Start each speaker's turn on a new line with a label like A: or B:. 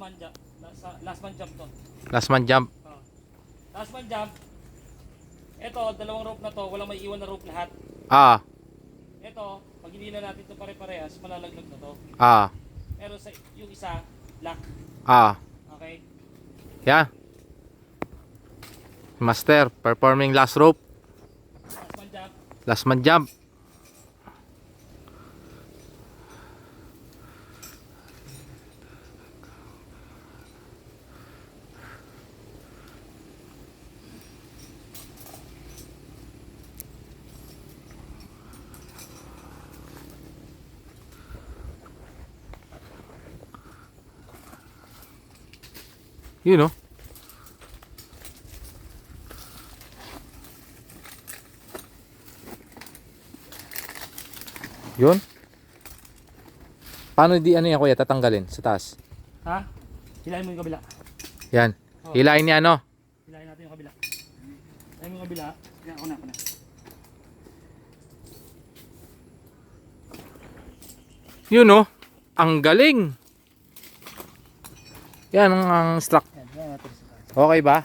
A: man jump. Last, last man jump to.
B: Last man jump.
A: Oh. Last man jump. Ito, dalawang rope na to, walang may iwan na rope lahat.
B: Ah,
A: Ito, pag hindi na natin to pare-parehas, malalaglag na to.
B: ah,
A: Pero sa yung isa, lock.
B: ah.
A: Okay?
B: Yan. Master, performing last rope.
A: Last man jump.
B: Last man jump. Yun oh. Yun. Paano di ano yan kuya tatanggalin sa taas?
A: Ha? Hilahin mo yung kabila.
B: Yan.
A: Oh.
B: Hilain niya ano?
A: Hilahin natin yung kabila. Hilahin mo yung kabila. Yan, ako na, ako na.
B: Yun oh. Ang galing. Yan ang, ang struct.
A: Yan, hilahin natin sa taas.
B: Okay ba?